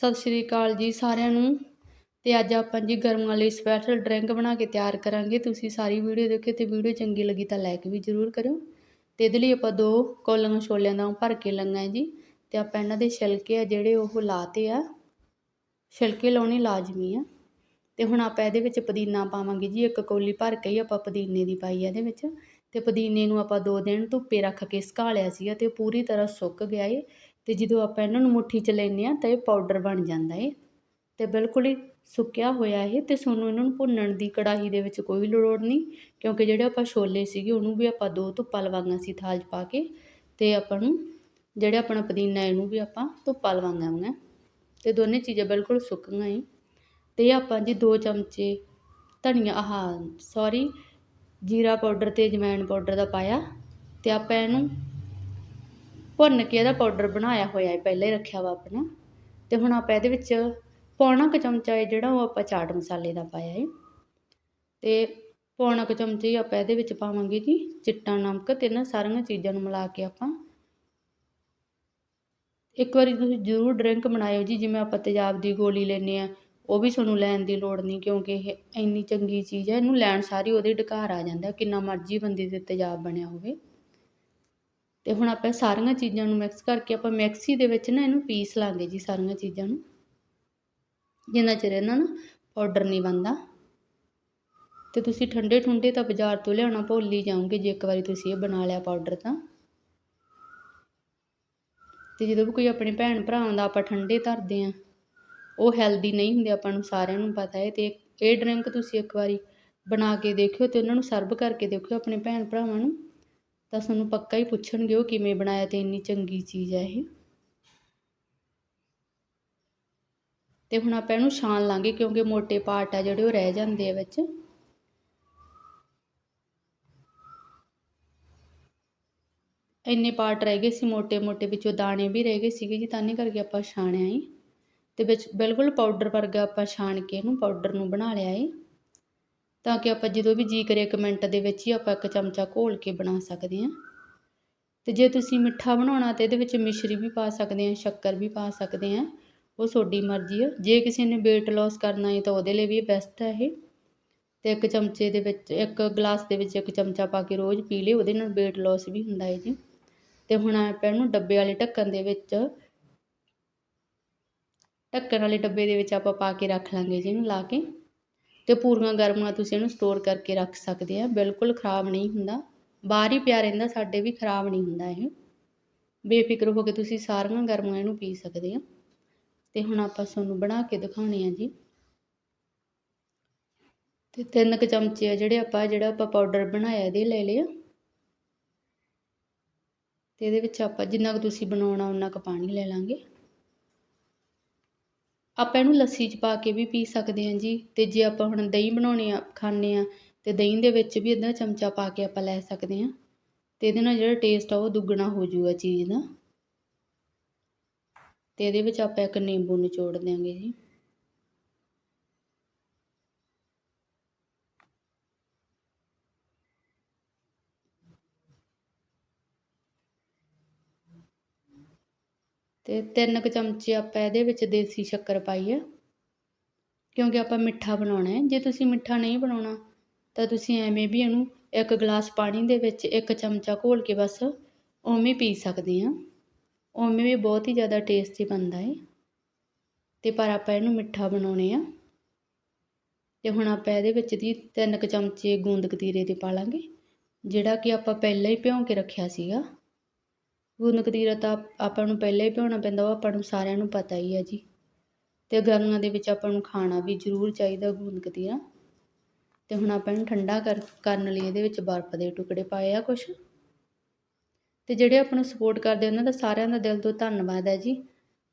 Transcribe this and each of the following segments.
ਸਤਿ ਸ਼੍ਰੀ ਅਕਾਲ ਜੀ ਸਾਰਿਆਂ ਨੂੰ। ਤੇ ਅੱਜ ਆਪਾਂ ਜੀ ਗਰਮੀਆਂ ਲਈ ਸਪੈਸ਼ਲ ਡਰਿੰਕ ਬਣਾ ਕੇ ਤਿਆਰ ਕਰਾਂਗੇ। ਤੁਸੀਂ ਸਾਰੀ ਵੀਡੀਓ ਦੇਖਿਓ ਤੇ ਵੀਡੀਓ ਚੰਗੀ ਲੱਗੀ ਤਾਂ ਲਾਈਕ ਵੀ ਜ਼ਰੂਰ ਕਰਿਓ। ਤੇ ਇਹਦੇ ਲਈ ਆਪਾਂ ਦੋ ਕੌਲੀਆਂ ਛੋਲਿਆਂ ਦਾ ਭਰ ਕੇ ਲੰਗਾ ਜੀ। ਤੇ ਆਪਾਂ ਇਹਨਾਂ ਦੇ ਛਿਲਕੇ ਆ ਜਿਹੜੇ ਉਹ ਲਾਤੇ ਆ। ਛਿਲਕੇ ਲਾਉਣੇ ਲਾਜ਼ਮੀ ਆ। ਤੇ ਹੁਣ ਆਪਾਂ ਇਹਦੇ ਵਿੱਚ ਪੁਦੀਨਾ ਪਾਵਾਂਗੇ ਜੀ। ਇੱਕ ਕੌਲੀ ਭਰ ਕੇ ਹੀ ਆਪਾਂ ਪੁਦੀਨੇ ਦੀ ਪਾਈ ਆ ਇਹਦੇ ਵਿੱਚ। ਤੇ ਪੁਦੀਨੇ ਨੂੰ ਆਪਾਂ ਦੋ ਦਿਨ ਧੁੱਪੇ ਰੱਖ ਕੇ ਸੁਕਾ ਲਿਆ ਸੀਗਾ ਤੇ ਪੂਰੀ ਤਰ੍ਹਾਂ ਸੁੱਕ ਗਿਆ ਏ। ਅਤੇ ਜਦੋਂ ਆਪਾਂ ਇਹਨਾਂ ਨੂੰ ਮੁੱਠੀ 'ਚ ਲੈਂਦੇ ਹਾਂ ਤਾਂ ਇਹ ਪਾਊਡਰ ਬਣ ਜਾਂਦਾ ਏ। ਅਤੇ ਬਿਲਕੁਲ ਹੀ ਸੁੱਕਿਆ ਹੋਇਆ ਇਹ ਅਤੇ ਸਾਨੂੰ ਇਹਨਾਂ ਨੂੰ ਭੁੰਨਣ ਦੀ ਕੜਾਹੀ ਦੇ ਵਿੱਚ ਕੋਈ ਲੋੜ ਨਹੀਂ, ਕਿਉਂਕਿ ਜਿਹੜੇ ਆਪਾਂ ਛੋਲੇ ਸੀਗੇ ਉਹਨੂੰ ਵੀ ਆਪਾਂ ਦੋ ਧੁੱਪਾਂ ਲਵਾਈਆਂ ਸੀ ਥਾਲ 'ਚ ਪਾ ਕੇ ਅਤੇ ਆਪਾਂ ਨੂੰ ਜਿਹੜਾ ਆਪਣਾ ਪੁਦੀਨਾ ਇਹਨੂੰ ਵੀ ਆਪਾਂ ਧੁੱਪਾਂ ਲਵਾਈਆਂ ਅਤੇ ਦੋਨੇ ਚੀਜ਼ਾਂ ਬਿਲਕੁਲ ਸੁੱਕੀਆਂ ਏ। ਅਤੇ ਆਪਾਂ ਜੀ ਦੋ ਚਮਚੇ ਧਨੀਆ, ਆਹ ਸੌਰੀ ਜੀਰਾ ਪਾਊਡਰ ਅਤੇ ਅਜਵਾਇਣ ਪਾਊਡਰ ਦਾ ਪਾਇਆ ਅਤੇ ਆਪਾਂ ਇਹਨੂੰ ਭੁੰਨ ਕੇ ਇਹਦਾ ਪਾਊਡਰ ਬਣਾਇਆ ਹੋਇਆ ਹੈ, ਪਹਿਲਾਂ ਹੀ ਰੱਖਿਆ ਵਾ ਆਪਣਾ। ਤੇ ਹੁਣ ਆਪਾਂ ਇਹਦੇ ਵਿੱਚ ਪੌਣਾ ਕੁ ਚਮਚਾ ਹੈ ਜਿਹੜਾ ਉਹ ਆਪਾਂ ਚਾਟ ਮਸਾਲੇ ਦਾ ਪਾਇਆ ਹੈ ਤੇ ਪੌਣਾ ਕੁ ਚਮਚਾ ਹੀ ਆਪਾਂ ਇਹਦੇ ਵਿੱਚ ਪਾਵਾਂਗੇ ਜੀ ਚਿੱਟਾ ਨਮਕ ਤੇ ਇਹਨਾਂ ਸਾਰੀਆਂ ਚੀਜ਼ਾਂ ਨੂੰ ਮਿਲਾ ਕੇ ਆਪਾਂ। ਇੱਕ ਵਾਰੀ ਤੁਸੀਂ ਜ਼ਰੂਰ ਡਰਿੰਕ ਬਣਾਇਓ ਜੀ, ਜਿਵੇਂ ਆਪਾਂ ਤੇਜ਼ਾਬ ਦੀ ਗੋਲੀ ਲੈਂਦੇ ਆ ਉਹ ਵੀ ਤੁਹਾਨੂੰ ਲੈਣ ਦੀ ਲੋੜ ਨਹੀਂ, ਕਿਉਂਕਿ ਇਹ ਇੰਨੀ ਚੰਗੀ ਚੀਜ਼ ਹੈ, ਇਹਨੂੰ ਲੈਣ ਸਾਰੀ ਉਹਦੇ ਡਕਾਰ ਆ ਜਾਂਦਾ, ਕਿੰਨਾ ਮਰਜ਼ੀ ਬੰਦੇ ਦੇ ਤੇਜ਼ਾਬ ਬਣਿਆ ਹੋਵੇ। ਤੇ ਹੁਣ ਆਪਾਂ ਸਾਰੀਆਂ ਚੀਜ਼ਾਂ ਨੂੰ ਮਿਕਸ ਕਰਕੇ ਆਪਾਂ ਮਿਕਸੀ ਦੇ ਵਿੱਚ ਨਾ ਇਹਨੂੰ ਪੀਸ ਲਾਂਗੇ ਜੀ ਸਾਰੀਆਂ ਚੀਜ਼ਾਂ ਨੂੰ। ਜਿੰਨਾ ਚਿਰ ਇਹਨਾਂ ਨਾ ਪਾਊਡਰ ਨਹੀਂ ਬਣਦਾ। ਤੇ ਤੁਸੀਂ ਠੰਡੇ ਠੁੰਡੇ ਤਾਂ ਬਾਜ਼ਾਰ ਤੋਂ ਲਿਆਉਣਾ ਭੁੱਲ ਹੀ ਜਾਓਗੇ ਜੇ ਇੱਕ ਵਾਰੀ ਤੁਸੀਂ ਇਹ ਬਣਾ ਲਿਆ ਪਾਊਡਰ ਤਾਂ। ਤੇ ਜਦੋਂ ਵੀ ਕੋਈ ਆਪਣੇ ਭੈਣ ਭਰਾਵਾਂ ਦਾ ਆਪਾਂ ਠੰਡੇ ਧਰਦੇ ਆ ਉਹ ਹੈਲਦੀ ਨਹੀਂ ਹੁੰਦੇ ਆਪਾਂ ਨੂੰ ਸਾਰਿਆਂ ਨੂੰ ਪਤਾ ਹੈ ਤੇ ਇਹ ਡਰਿੰਕ ਤੁਸੀਂ ਇੱਕ ਵਾਰੀ ਬਣਾ ਕੇ ਦੇਖਿਓ ਤੇ ਉਹਨਾਂ ਨੂੰ ਸਰਵ ਕਰਕੇ ਦੇਖਿਓ ਆਪਣੇ ਭੈਣ ਭਰਾਵਾਂ ਨੂੰ। ਤਾਂ ਸਾਨੂੰ ਪੱਕਾ ਹੀ ਪੁੱਛਣਗੇ ਉਹ ਕਿਵੇਂ ਬਣਾਇਆ ਤੇ ਇੰਨੀ ਚੰਗੀ ਚੀਜ਼ ਹੈ ਇਹ। ਤੇ ਹੁਣ ਆਪਾਂ ਇਹਨੂੰ ਛਾਣ ਲਾਂਗੇ ਕਿਉਂਕਿ ਮੋٹے ਪਾਰਟ ਆ ਜਿਹੜੇ ਉਹ ਰਹਿ ਜਾਂਦੇ ਆ ਵਿੱਚ। ਇੰਨੇ ਪਾਰਟ ਰਹਿ ਗਏ ਸੀ ਮੋٹے-ਮੋٹے ਵਿੱਚੋਂ ਦਾਣੇ ਵੀ ਰਹਿ ਗਏ ਸੀਗੇ ਜੀ, ਤਾਂ ਨਹੀਂ ਕਰਕੇ ਆਪਾਂ ਛਾਣਿਆ ਏ ਤੇ ਵਿੱਚ ਬਿਲਕੁਲ ਪਾਊਡਰ ਵਰਗਾ ਆਪਾਂ ਛਾਣ ਕੇ ਇਹਨੂੰ ਪਾਊਡਰ ਨੂੰ ਬਣਾ ਲਿਆ ਏ। ਤਾਂ ਕਿ ਆਪਾਂ ਜਦੋਂ ਵੀ ਜੀ ਕਰੇ ਇੱਕ ਮਿੰਟ ਦੇ ਵਿੱਚ ਹੀ ਆਪਾਂ ਇੱਕ ਚਮਚਾ ਘੋਲ ਕੇ ਬਣਾ ਸਕਦੇ ਹਾਂ। ਤੇ ਜੇ ਤੁਸੀਂ ਮਿੱਠਾ ਬਣਾਉਣਾ ਤੇ ਇਹਦੇ ਵਿੱਚ ਮਿਸ਼ਰੀ ਵੀ ਪਾ ਸਕਦੇ ਆ ਸ਼ੱਕਰ ਵੀ ਪਾ ਸਕਦੇ ਆ ਉਹ ਤੁਹਾਡੀ ਮਰਜ਼ੀ ਆ। ਜੇ ਕਿਸੇ ਨੇ weight loss ਕਰਨਾ ਹੈ ਤਾਂ ਉਹਦੇ ਲਈ ਵੀ ਬੈਸਟ ਹੈ ਇਹ। ਤੇ ਇੱਕ ਚਮਚੇ ਦੇ ਵਿੱਚ, ਇੱਕ ਗਲਾਸ ਦੇ ਵਿੱਚ ਇੱਕ ਚਮਚਾ ਪਾ ਕੇ ਰੋਜ਼ ਪੀ ਲਿਓ, ਉਹਦੇ ਨਾਲ weight loss ਵੀ ਹੁੰਦਾ ਹੈ ਜੀ। ਤੇ ਹੁਣ ਆਪਾਂ ਇਹਨੂੰ ਡੱਬੇ ਵਾਲੇ ਢੱਕਣ ਦੇ ਵਿੱਚ, ਢੱਕਣ ਵਾਲੇ ਡੱਬੇ ਦੇ ਵਿੱਚ ਆਪਾਂ ਪਾ ਕੇ ਰੱਖ ਲਾਂਗੇ ਜੀ ਇਹਨੂੰ ਲਾ ਕੇ। ਤੇ ਪੂਰੀਆਂ ਗਰਮਾਂ ਤੁਸੀਂ ਇਹਨੂੰ ਸਟੋਰ ਕਰਕੇ ਰੱਖ ਸਕਦੇ ਆ। ਬਿਲਕੁਲ ਖ਼ਰਾਬ ਨਹੀਂ ਹੁੰਦਾ। ਬਾਹਰ ਹੀ ਪਿਆ ਰਹਿੰਦਾ, ਸਾਡੇ ਵੀ ਖ਼ਰਾਬ ਨਹੀਂ ਹੁੰਦਾ ਇਹ। ਬੇਫਿਕਰ ਹੋ ਕੇ ਤੁਸੀਂ ਸਾਰੀਆਂ ਗਰਮਾਂ ਇਹਨੂੰ ਪੀ ਸਕਦੇ ਆ। ਤੇ ਹੁਣ ਆਪਾਂ ਤੁਹਾਨੂੰ ਬਣਾ ਕੇ ਦਿਖਾਉਣੇ ਆ ਜੀ। ਤੇ ਤਿੰਨ ਕੁ ਚਮਚੇ ਆ ਜਿਹੜੇ ਆਪਾਂ, ਜਿਹੜਾ ਆਪਾਂ ਪਾਊਡਰ ਬਣਾਇਆ ਇਹਦੇ ਲੈ ਲਿਆ ਤੇ ਇਹਦੇ ਵਿੱਚ ਆਪਾਂ ਜਿੰਨਾ ਕੁ ਤੁਸੀਂ ਬਣਾਉਣਾ ਉਨਾ ਕੁ ਪਾਣੀ ਲੈ ਲਾਂਗੇ। ਆਪਾਂ ਇਹਨੂੰ ਲੱਸੀ 'ਚ ਪਾ ਕੇ ਵੀ ਪੀ ਸਕਦੇ ਹਾਂ ਜੀ ਅਤੇ ਜੇ ਆਪਾਂ ਹੁਣ ਦਹੀਂ ਬਣਾਉਣੇ ਆ, ਖਾਂਦੇ ਹਾਂ, ਤੇ ਦਹੀਂ ਦੇ ਵਿੱਚ ਵੀ ਅੱਧਾ ਚਮਚਾ ਪਾ ਕੇ ਆਪਾਂ ਲੈ ਸਕਦੇ ਹਾਂ ਅਤੇ ਇਹਦੇ ਨਾਲ ਜਿਹੜਾ ਟੇਸਟ ਆ ਉਹ ਦੁੱਗਣਾ ਹੋ ਜਾਊਗਾ ਚੀਜ਼ ਦਾ। ਅਤੇ ਇਹਦੇ ਵਿੱਚ ਆਪਾਂ ਇੱਕ ਨਿੰਬੂ ਨਿਚੋੜ ਦਿਆਂਗੇ ਜੀ। ਅਤੇ ਤਿੰਨ ਕੁ ਚਮਚੇ ਆਪਾਂ ਇਹਦੇ ਵਿੱਚ ਦੇਸੀ ਸ਼ੱਕਰ ਪਾਈ ਆ ਕਿਉਂਕਿ ਆਪਾਂ ਮਿੱਠਾ ਬਣਾਉਣਾ ਹੈ। ਜੇ ਤੁਸੀਂ ਮਿੱਠਾ ਨਹੀਂ ਬਣਾਉਣਾ, ਤਾਂ ਤੁਸੀਂ ਐਵੇਂ ਵੀ ਇਹਨੂੰ ਇੱਕ ਗਲਾਸ ਪਾਣੀ ਦੇ ਵਿੱਚ ਇੱਕ ਚਮਚਾ ਘੋਲ ਕੇ ਬਸ ਉਵੇਂ ਪੀ ਸਕਦੇ ਆ ਉਵੇਂ ਵੀ ਬਹੁਤ ਹੀ ਜ਼ਿਆਦਾ ਟੇਸਟੀ ਬਣਦਾ ਹੈ। ਤੇ ਪਰ ਆਪਾਂ ਇਹਨੂੰ ਮਿੱਠਾ ਬਣਾਉਣੇ ਆ ਤੇ ਹੁਣ ਆਪਾਂ ਇਹਦੇ ਵਿੱਚ ਦੀ ਤਿੰਨ ਕੁ ਚਮਚੇ ਗੂੰਦ ਕਤੀਰੇ ਦੇ ਪਾ ਲਾਂਗੇ, ਜਿਹੜਾ ਕਿ ਆਪਾਂ ਪਹਿਲਾਂ ਹੀ ਭਿਉਂ ਕੇ ਰੱਖਿਆ ਸੀਗਾ। ਗੂੰਦ ਕਤੀਰਾ ਤਾਂ ਆਪਾਂ ਨੂੰ ਪਹਿਲਾਂ ਹੀ ਭਿਉਣਾ ਪੈਂਦਾ ਉਹ ਆਪਾਂ ਨੂੰ ਸਾਰਿਆਂ ਨੂੰ ਪਤਾ ਹੀ ਹੈ ਜੀ। ਅਤੇ ਗਰਮੀਆਂ ਦੇ ਵਿੱਚ ਆਪਾਂ ਨੂੰ ਖਾਣਾ ਵੀ ਜ਼ਰੂਰ ਚਾਹੀਦਾ ਗੂੰਦ ਕਤੀਰਾ ਤੇ ਹੁਣ ਆਪਾਂ ਇਹਨੂੰ ਠੰਡਾ ਕਰ, ਕਰਨ ਲਈ ਇਹਦੇ ਵਿੱਚ ਬਰਫ਼ ਦੇ ਟੁਕੜੇ ਪਾਏ ਆ ਕੁਛ। ਅਤੇ ਜਿਹੜੇ ਆਪਾਂ ਨੂੰ ਸਪੋਰਟ ਕਰਦੇ ਉਹਨਾਂ ਦਾ ਸਾਰਿਆਂ ਦਾ ਦਿਲ ਤੋਂ ਧੰਨਵਾਦ ਹੈ ਜੀ।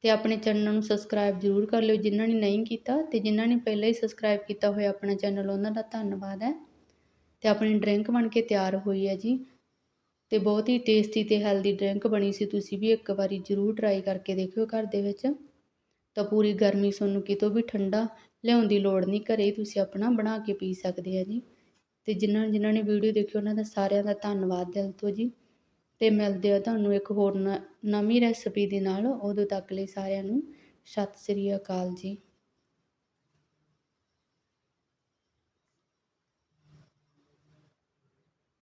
ਅਤੇ ਆਪਣੇ ਚੈਨਲ ਨੂੰ ਸਬਸਕ੍ਰਾਈਬ ਜ਼ਰੂਰ ਕਰ ਲਿਓ, ਜਿਨ੍ਹਾਂ ਨੇ ਨਹੀਂ ਕੀਤਾ ਅਤੇ ਜਿਨ੍ਹਾਂ ਨੇ ਪਹਿਲਾਂ ਹੀ ਸਬਸਕ੍ਰਾਈਬ ਕੀਤਾ ਹੋਇਆ ਆਪਣਾ ਚੈਨਲ, ਉਹਨਾਂ ਦਾ ਧੰਨਵਾਦ ਹੈ। ਅਤੇ ਆਪਣੀ ਡਰਿੰਕ ਬਣ ਕੇ ਤਿਆਰ ਹੋਈ ਹੈ ਜੀ। ਅਤੇ ਬਹੁਤ ਹੀ ਟੇਸਟੀ ਅਤੇ ਹੈਲਦੀ ਡਰਿੰਕ ਬਣੀ ਸੀ। ਤੁਸੀਂ ਵੀ ਇੱਕ ਵਾਰੀ ਜ਼ਰੂਰ ਟਰਾਈ ਕਰਕੇ ਦੇਖਿਓ ਘਰ ਦੇ ਵਿੱਚ। ਤਾਂ ਪੂਰੀ ਗਰਮੀ ਤੁਹਾਨੂੰ ਕਿਤੋਂ ਵੀ ਠੰਡਾ ਲਿਆਉਣ ਦੀ ਲੋੜ ਨਹੀਂ, ਘਰੇ ਤੁਸੀਂ ਆਪਣਾ ਬਣਾ ਕੇ ਪੀ ਸਕਦੇ ਆ ਜੀ। ਅਤੇ ਜਿਨ੍ਹਾਂ ਜਿਨ੍ਹਾਂ ਨੇ ਵੀਡੀਓ ਦੇਖੀ, ਉਹਨਾਂ ਦਾ ਸਾਰਿਆਂ ਦਾ ਧੰਨਵਾਦ ਦਿਲ ਤੋਂ ਜੀ। ਅਤੇ ਮਿਲਦੇ ਆ ਤੁਹਾਨੂੰ ਇੱਕ ਹੋਰ ਨ, ਨਵੀਂ ਰੈਸਪੀ ਦੇ ਨਾਲ। ਉਦੋਂ ਤੱਕ ਲਈ ਸਾਰਿਆਂ ਨੂੰ ਸਤਿ ਸ੍ਰੀ ਅਕਾਲ ਜੀ।